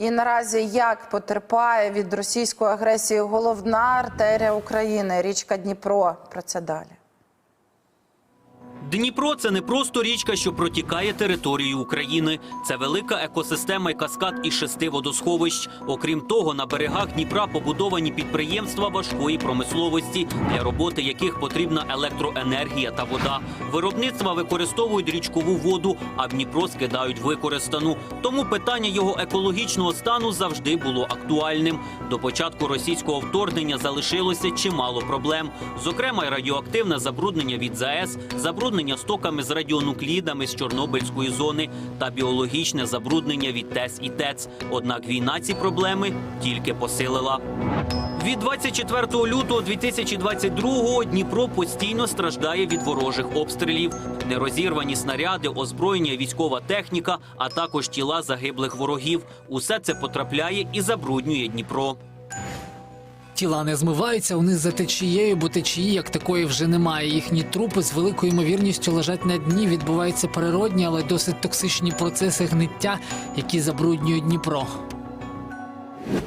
І наразі як потерпає від російської агресії головна артерія України, річка Дніпро. Про це далі. Дніпро це не просто річка, що протікає територією України. Це велика екосистема і каскад із шести водосховищ. Окрім того, на берегах Дніпра побудовані підприємства важкої промисловості, для роботи яких потрібна електроенергія та вода. Виробництва використовують річкову воду, а в Дніпро скидають використану. Тому питання його екологічного стану завжди було актуальним. До початку російського вторгнення залишилося чимало проблем. Зокрема, радіоактивне забруднення від ЗАЕС, забруднення стоками з радіонуклідами з Чорнобильської зони та біологічне забруднення від ТЕС і ТЕЦ. Однак війна ці проблеми тільки посилила. Від 24 лютого 2022 Дніпро постійно страждає від ворожих обстрілів. Нерозірвані снаряди, озброєння, військова техніка, а також тіла загиблих ворогів. Усе це потрапляє і забруднює Дніпро. Тіла не змиваються униз за течією, бо течії як такої вже немає. Їхні трупи з великою ймовірністю лежать на дні. Відбуваються природні, але досить токсичні процеси гниття, які забруднюють Дніпро.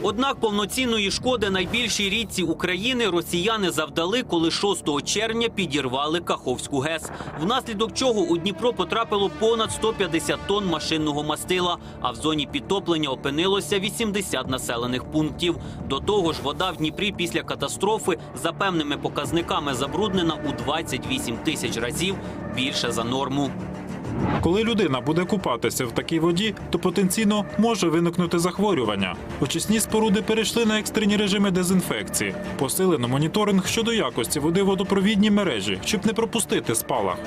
Однак повноцінної шкоди найбільшій річці України росіяни завдали, коли 6 червня підірвали Каховську ГЕС, внаслідок чого у Дніпро потрапило понад 150 тонн машинного мастила, а в зоні підтоплення опинилося 80 населених пунктів. До того ж, вода в Дніпрі після катастрофи за певними показниками забруднена у 28 тисяч разів більше за норму. Коли людина буде купатися в такій воді, то потенційно може виникнути захворювання. Очисні споруди перейшли на екстрені режими дезінфекції, посилено моніторинг щодо якості води в водопровідній мережі, щоб не пропустити спалах.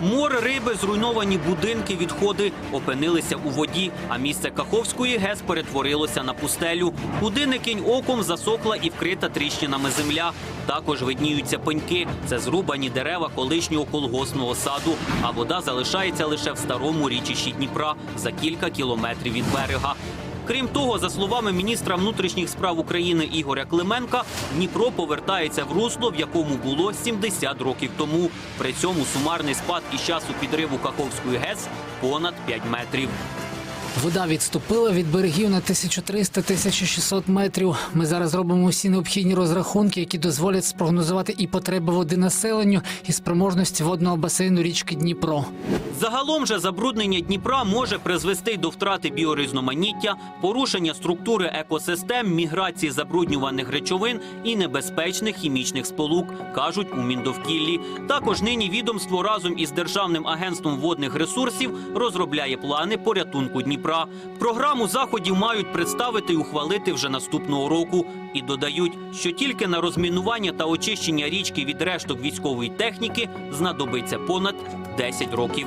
Море риби, зруйновані будинки, відходи опинилися у воді, а місце Каховської ГЕС перетворилося на пустелю. Куди не кинь оком засохла і вкрита тріщинами земля. Також видніються пеньки. Це зрубані дерева колишнього колгосного саду. А вода залишається лише в старому річищі Дніпра за кілька кілометрів від берега. Крім того, за словами міністра внутрішніх справ України Ігоря Клименка, Дніпро повертається в русло, в якому було 70 років тому. При цьому сумарний спад із часу підриву Каховської ГЕС понад 5 метрів. Вода відступила від берегів на 1300-1600 метрів. Ми зараз робимо усі необхідні розрахунки, які дозволять спрогнозувати і потреби води населенню, і спроможності водного басейну річки Дніпро. Загалом же забруднення Дніпра може призвести до втрати біорізноманіття, порушення структури екосистем, міграції забруднюваних речовин і небезпечних хімічних сполук, кажуть у Міндовкіллі. Також нині відомство разом із Державним агентством водних ресурсів розробляє плани порятунку Дніпра. Програму заходів мають представити і ухвалити вже наступного року. І додають, що тільки на розмінування та очищення річки від решток військової техніки знадобиться понад 10 років.